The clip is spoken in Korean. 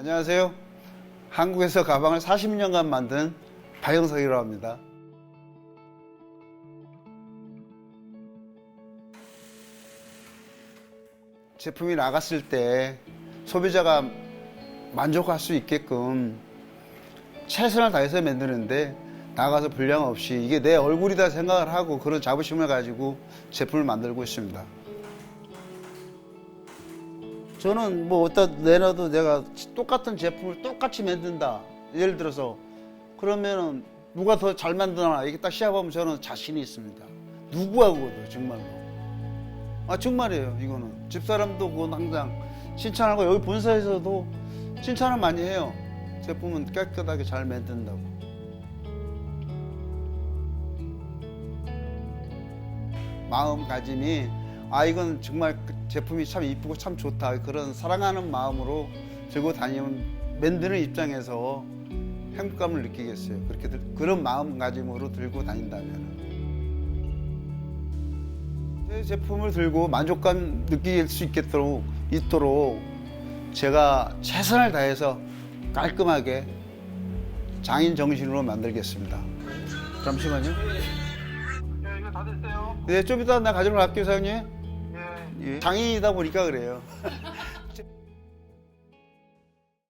안녕하세요. 한국에서 가방을 40년간 만든 박영석이라고 합니다. 제품이 나갔을 때 소비자가 만족할 수 있게끔 최선을 다해서 만드는데 나가서 불량 없이 이게 내 얼굴이다 생각을 하고 그런 자부심을 가지고 제품을 만들고 있습니다. 저는 뭐 어디다 내놔도 내가 똑같은 제품을 똑같이 만든다. 예를 들어서 그러면은 누가 더 잘 만드나 이게 딱 시합하면 저는 자신이 있습니다. 누구하고도 정말로. 아 정말이에요 이거는 집사람도 그건 항상 칭찬하고 여기 본사에서도 칭찬을 많이 해요. 제품은 깨끗하게 잘 만든다고. 마음가짐이 아 이건 정말 그 제품이 참 이쁘고 참 좋다. 그런 사랑하는 마음으로 들고 다니면 만드는 입장에서 행복감을 느끼겠어요. 그렇게 들- 그런 마음가짐으로 들고 다닌다면 제 제품을 들고 만족감 느낄 수 있겠도록 있도록 제가 최선을 다해서 깔끔하게 장인 정신으로 만들겠습니다. 잠시만요. 예, 이거 다 됐어요. 네, 좀 이따 나 가지러 갈게요, 사장님. 예. 예. 장인이다 보니까 그래요.